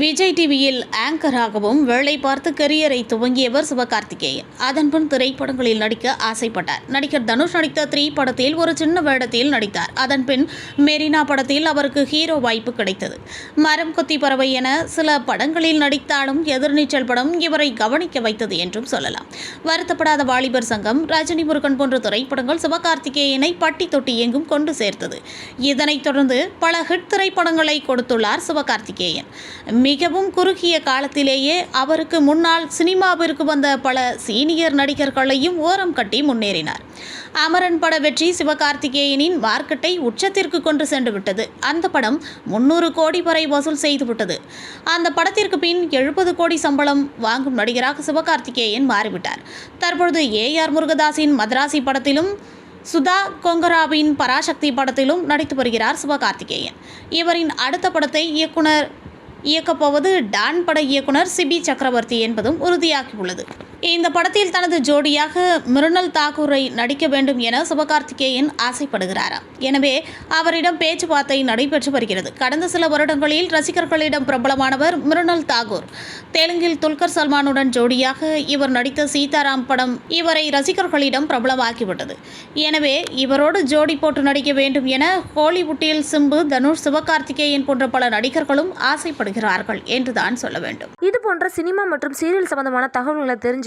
விஜய் டிவியில் ஆங்கராகவும் வேலை பார்த்து கரியரை துவங்கியவர் சிவகார்த்திகேயன். அதன்பின் திரைப்படங்களில் நடிக்க ஆசைப்பட்டார். நடிகர் தனுஷ் நடித்த த்ரீ படத்தில் ஒரு சின்ன வேடத்தில் நடித்தார். அதன்பின் மெரினா படத்தில் அவருக்கு ஹீரோ வாய்ப்பு கிடைத்தது. மரம் கொத்தி பறவை என சில படங்களில் நடித்தாலும் எதிர்நீச்சல் படம் இவரை கவனிக்க வைத்தது என்றும் சொல்லலாம். வருத்தப்படாத வாலிபர் சங்கம் ரஜினி முருகன் போன்ற திரைப்படங்கள் சிவகார்த்திகேயனை பட்டி தொட்டி எங்கும் கொண்டு சேர்த்தது. இதனைத் தொடர்ந்து பல ஹிட் திரைப்படங்களை கொடுத்துள்ளார் சிவகார்த்திகேயன். மிகவும் குறுகிய காலத்திலேயே அவருக்கு முன்னால் சினிமாவிற்கு வந்த பல சீனியர் நடிகர்களையும் ஓரம் கட்டி முன்னேறினார். அமரன் பட வெற்றி சிவகார்த்திகேயனின் மார்க்கெட்டை உச்சத்திற்கு கொண்டு சென்று விட்டது அந்த படம் முன்னூறு கோடி வரை வசூல் செய்துவிட்டது. அந்த படத்திற்கு பின் எழுபது கோடி சம்பளம் வாங்கும் நடிகராக சிவகார்த்திகேயன் மாறிவிட்டார். தற்பொழுது ஏ ஆர் முருகதாஸின் மதராசி படத்திலும் சுதா கொங்கராவின் பராசக்தி படத்திலும் நடித்து வருகிறார் சிவகார்த்திகேயன். இவரின் அடுத்த படத்தை இயக்குனர் இயக்கப்போவது டான் பட இயக்குனர் சிபி சக்கரவர்த்தி என்பதும் உறுதியாகியுள்ளது. இந்த படத்தில் தனது ஜோடியாக மிருணல் தாக்கூரை நடிக்க வேண்டும் என சிவகார்த்திகேயன் ஆசைப்படுகிறார். எனவே அவரிடம் பேச்சுவார்த்தை நடைபெற்று வருகிறது. கடந்த சில வருடங்களில் ரசிகர்களிடம் பிரபலமானவர் மிருணல் தாகூர் தெலுங்கில் துல்கர் சல்மானுடன் ஜோடியாக இவர் நடித்த சீதாராம் படம் இவரை ரசிகர்களிடம் பிரபலமாக்கிவிட்டது எனவே இவரோடு ஜோடி போட்டு நடிக்க வேண்டும் என ஹாலிவுட்டில் சிம்பு தனுஷ் சிவகார்த்திகேயன் போன்ற பல நடிகர்களும் ஆசைப்படுகிறார்கள் என்றுதான் சொல்ல வேண்டும். இது போன்ற சினிமா மற்றும் சீரியல் சம்பந்தமான தகவல்களை தெரிஞ்சு